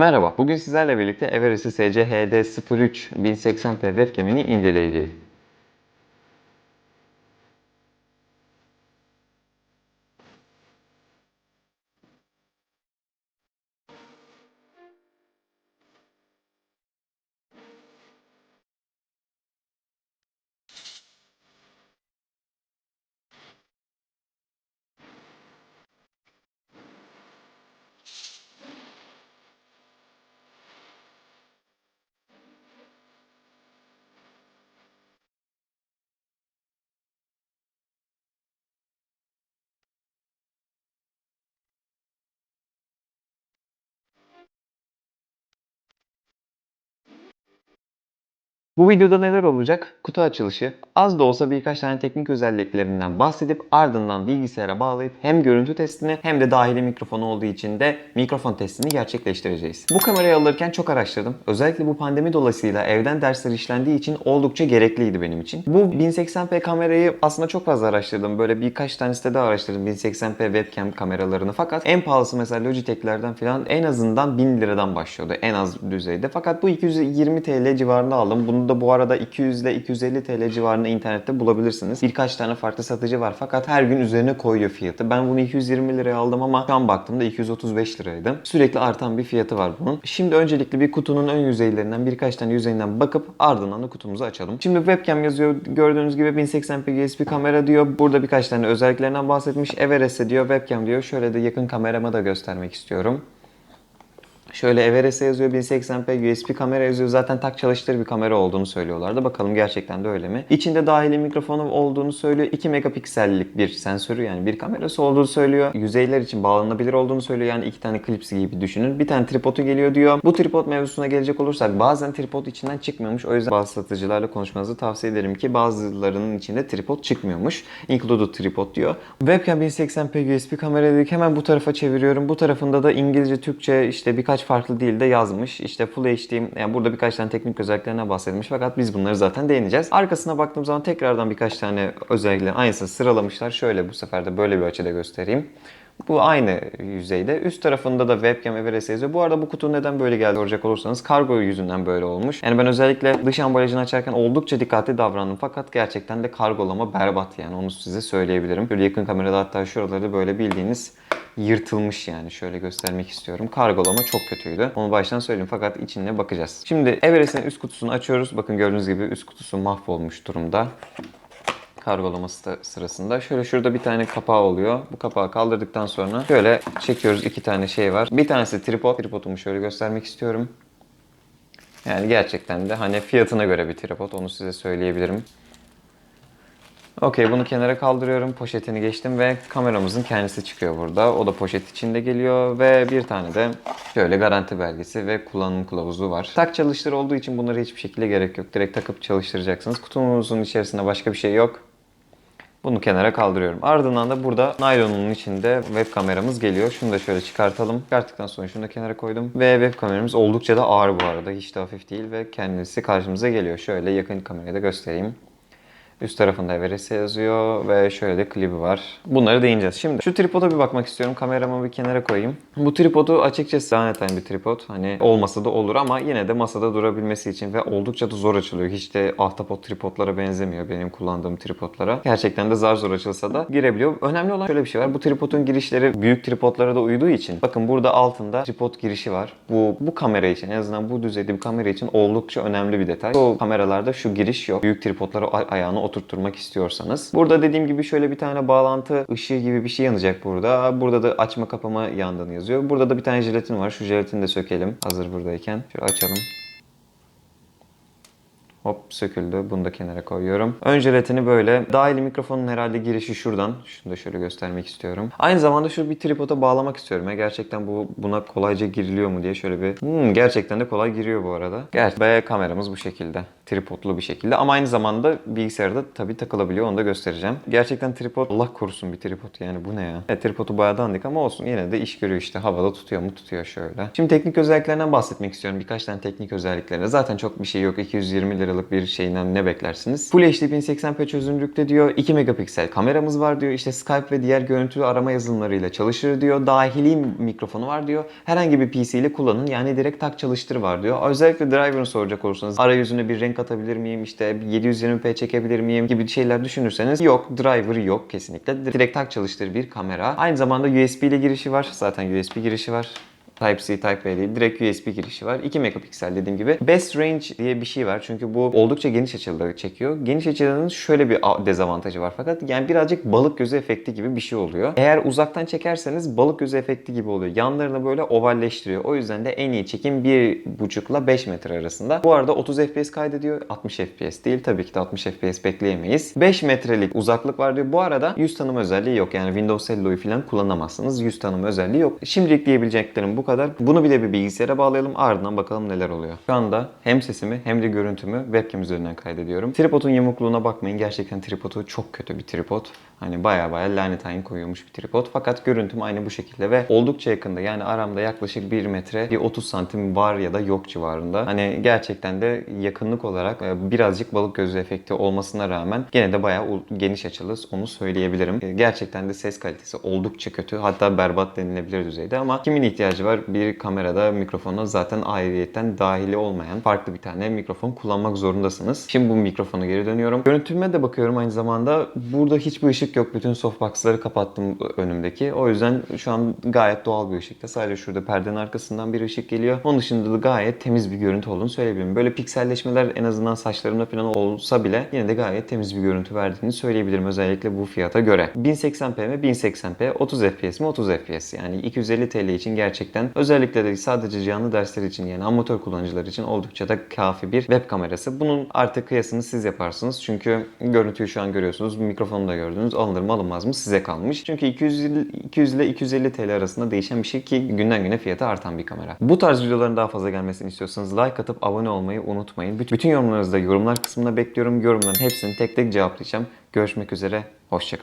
Merhaba, bugün sizlerle birlikte Everest SC HD03 1080p webcam'ini inceleyeceğiz. Bu videoda neler olacak? Kutu açılışı, az da olsa birkaç tane teknik özelliklerinden bahsedip ardından bilgisayara bağlayıp hem görüntü testini hem de dahili mikrofon olduğu için de mikrofon testini gerçekleştireceğiz. Bu kamerayı alırken çok araştırdım. Özellikle bu pandemi dolayısıyla evden dersler işlendiği için oldukça gerekliydi benim için. Bu 1080p kamerayı aslında çok fazla araştırdım. Böyle birkaç tane sitede araştırdım 1080p webcam kameralarını. Fakat en pahalısı mesela Logitech'lerden falan en azından 1000 liradan başlıyordu en az düzeyde. Fakat bu 220 TL civarında aldım. Bunu da bu arada 200 ile 250 TL civarında internette bulabilirsiniz. Birkaç tane farklı satıcı var fakat her gün üzerine koyuyor fiyatı. Ben bunu 220 liraya aldım ama şu an baktığımda 235 liraydı. Sürekli artan bir fiyatı var bunun. Şimdi öncelikle bir kutunun ön yüzeylerinden birkaç tane yüzeyinden bakıp ardından da kutumuzu açalım. Şimdi webcam yazıyor. Gördüğünüz gibi 1080p USB kamera diyor. Burada birkaç tane özelliklerinden bahsetmiş. Everest'e diyor webcam diyor. Şöyle de yakın kamerama da göstermek istiyorum. Şöyle Everest yazıyor 1080p USB kamera yazıyor. Zaten tak çalıştır bir kamera olduğunu söylüyorlardı. Bakalım gerçekten de öyle mi? İçinde dahili mikrofonu olduğunu söylüyor. 2 megapiksellik bir sensörü yani bir kamerası olduğunu söylüyor. Yüzeyler için bağlanabilir olduğunu söylüyor. Yani iki tane klipsi gibi düşünün. Bir tane tripodu geliyor diyor. Bu tripod mevzusuna gelecek olursak bazen tripod içinden çıkmıyormuş. O yüzden bazı satıcılarla konuşmanızı tavsiye ederim ki bazılarının içinde tripod çıkmıyormuş. Included tripod diyor. Webcam 1080p USB kamera dedik. Hemen bu tarafa çeviriyorum. Bu tarafında da İngilizce, Türkçe işte birkaç farklı dilde yazmış. İşte Full HD yani burada birkaç tane teknik özelliklerine bahsedilmiş fakat biz bunları zaten değineceğiz. Arkasına baktığım zaman tekrardan birkaç tane özelliklerin aynısını sıralamışlar. Şöyle bu sefer de böyle bir açıda göstereyim. Bu aynı yüzeyde. Üst tarafında da webcam Everest yazıyor. Bu arada bu kutu neden böyle geldi soracak olursanız kargo yüzünden böyle olmuş. Yani ben özellikle dış ambalajını açarken oldukça dikkatli davrandım. Fakat gerçekten de kargolama berbat yani onu size söyleyebilirim. Böyle yakın kamerada hatta şuraları böyle bildiğiniz yırtılmış yani. Şöyle göstermek istiyorum. Kargolama çok kötüydü. Onu baştan söyleyeyim fakat içine bakacağız. Şimdi Everest'in üst kutusunu açıyoruz. Bakın gördüğünüz gibi üst kutusu mahvolmuş durumda kargolaması da sırasında. Şöyle şurada bir tane kapağı oluyor. Bu kapağı kaldırdıktan sonra şöyle çekiyoruz. iki tane şey var. Bir tanesi tripod. Tripodumu şöyle göstermek istiyorum. Yani gerçekten de hani fiyatına göre bir tripod. Onu size söyleyebilirim. Okey bunu kenara kaldırıyorum. Poşetini geçtim ve kameramızın kendisi çıkıyor burada. O da poşet içinde geliyor ve bir tane de şöyle garanti belgesi ve kullanım kılavuzu var. Tak çalıştır olduğu için bunlara hiçbir şekilde gerek yok. Direkt takıp çalıştıracaksınız. Kutumuzun içerisinde başka bir şey yok. Bunu kenara kaldırıyorum. Ardından da burada naylonun içinde web kameramız geliyor. Şunu da şöyle çıkartalım. Çıkarttıktan sonra şunu da kenara koydum. Ve web kameramız oldukça da ağır bu arada. Hiç de hafif değil ve kendisi karşımıza geliyor. Şöyle yakın kamerayı da göstereyim. Üst tarafında Everest yazıyor ve şöyle de klibi var. Bunları değineceğiz. Şimdi şu tripoda bir bakmak istiyorum. Kameramı bir kenara koyayım. Bu tripodu açıkçası laneten bir tripod. Hani olmasa da olur ama yine de masada durabilmesi için ve oldukça da zor açılıyor. Hiç de ahtapot tripodlara benzemiyor benim kullandığım tripodlara. Gerçekten de zar zor açılsa da girebiliyor. Önemli olan şöyle bir şey var. Bu tripodun girişleri büyük tripodlara da uyduğu için bakın burada altında tripod girişi var. Bu bu kamera için en azından bu düzeyde bir kamera için oldukça önemli bir detay. Bu kameralarda şu giriş yok. Büyük tripodlara ayağını oturtturmak istiyorsanız. Burada dediğim gibi şöyle bir tane bağlantı ışığı gibi bir şey yanacak burada. Burada da açma kapama yandığını yazıyor. Burada da bir tane jelatin var. Şu jelatini de sökelim hazır buradayken. Şöyle açalım. Hop söküldü. Bunu da kenara koyuyorum. Ön jelatini böyle. Dahili mikrofonun herhalde girişi şuradan. Şunu da şöyle göstermek istiyorum. Aynı zamanda şu bir tripoda bağlamak istiyorum. Ya. Gerçekten bu buna kolayca giriliyor mu diye şöyle bir... Hmm, gerçekten de kolay giriyor bu arada. Gerçi B kameramız bu şekilde. Tripodlu bir şekilde ama aynı zamanda bilgisayarda tabii takılabiliyor onu da göstereceğim. Gerçekten tripod Allah korusun bir tripod yani bu ne ya? Evet, tripodu bayağı dandik ama olsun yine de iş görüyor işte havada tutuyor mu tutuyor şöyle. Şimdi teknik özelliklerinden bahsetmek istiyorum birkaç tane teknik özelliklerine. Zaten çok bir şey yok 220 liralık bir şeyden ne beklersiniz? Full HD 1080p çözünürlükte diyor 2 megapiksel kameramız var diyor işte Skype ve diğer görüntü arama yazılımlarıyla çalışır diyor. Dahili mikrofonu var diyor. Herhangi bir PC ile kullanın yani direkt tak çalıştır var diyor. Özellikle driver'ını soracak olursanız arayüzüne bir renk atabilir miyim işte 720p çekebilir miyim gibi şeyler düşünürseniz yok driver yok kesinlikle. Direkt tak çalıştır bir kamera. Aynı zamanda USB ile girişi var. Zaten USB girişi var. Type-C, Type-A değil. Direkt USB girişi var. 2 megapiksel dediğim gibi. Best Range diye bir şey var. Çünkü bu oldukça geniş açılı çekiyor. Geniş açılının şöyle bir dezavantajı var fakat yani birazcık balık gözü efekti gibi bir şey oluyor. Eğer uzaktan çekerseniz balık gözü efekti gibi oluyor. Yanlarını böyle ovalleştiriyor. O yüzden de en iyi çekim 1.5 ile 5 metre arasında. Bu arada 30 FPS kaydediyor. 60 FPS değil. Tabii ki de 60 FPS bekleyemeyiz. 5 metrelik uzaklık var diyor. Bu arada yüz tanıma özelliği yok. Yani Windows Hello'yu falan kullanamazsınız. Yüz tanıma özelliği yok. Şimdilik diyebileceklerim bu kadar. Bunu bir de bir bilgisayara bağlayalım. Ardından bakalım neler oluyor. Şu anda hem sesimi hem de görüntümü webcam üzerinden kaydediyorum. Tripodun yamukluğuna bakmayın. Gerçekten tripodu çok kötü bir tripod. Hani baya baya lanet hain koyuyormuş bir tripod. Fakat görüntüm aynı bu şekilde ve oldukça yakında. Yani aramda yaklaşık 1 metre, bir 30 santim var ya da yok civarında. Hani gerçekten de yakınlık olarak e, birazcık balık gözü efekti olmasına rağmen gene de bayağı geniş açılı onu söyleyebilirim. E, Gerçekten de ses kalitesi oldukça kötü. Hatta berbat denilebilir düzeyde ama kimin ihtiyacı var? Bir kamerada mikrofona zaten ayrıyetten dahili olmayan farklı bir tane mikrofon kullanmak zorundasınız. Şimdi bu mikrofona geri dönüyorum. Görüntüme de bakıyorum aynı zamanda. Burada hiçbir ışık yok. Bütün softbox'ları kapattım önümdeki. O yüzden şu an gayet doğal bir ışıkta. Sadece şurada perdenin arkasından bir ışık geliyor. Onun dışında da gayet temiz bir görüntü olduğunu söyleyebilirim. Böyle pikselleşmeler en azından saçlarımda falan olsa bile yine de gayet temiz bir görüntü verdiğini söyleyebilirim. Özellikle bu fiyata göre. 1080p mi? 1080p. 30 fps mi? 30 fps. Yani 250 TL için gerçekten özellikle de sadece canlı dersler için yani amatör kullanıcılar için oldukça da kafi bir web kamerası. Bunun artık kıyasını siz yaparsınız. Çünkü görüntüyü şu an görüyorsunuz. Mikrofonu da gördünüz. Alınır mı alınmaz mı size kalmış. Çünkü 200, 200 ile 250 TL arasında değişen bir şey ki günden güne fiyatı artan bir kamera. Bu tarz videoların daha fazla gelmesini istiyorsanız like atıp abone olmayı unutmayın. Büt- Bütün yorumlarınızı da yorumlar kısmına bekliyorum. Yorumların hepsini tek tek cevaplayacağım. Görüşmek üzere. Hoşçakalın.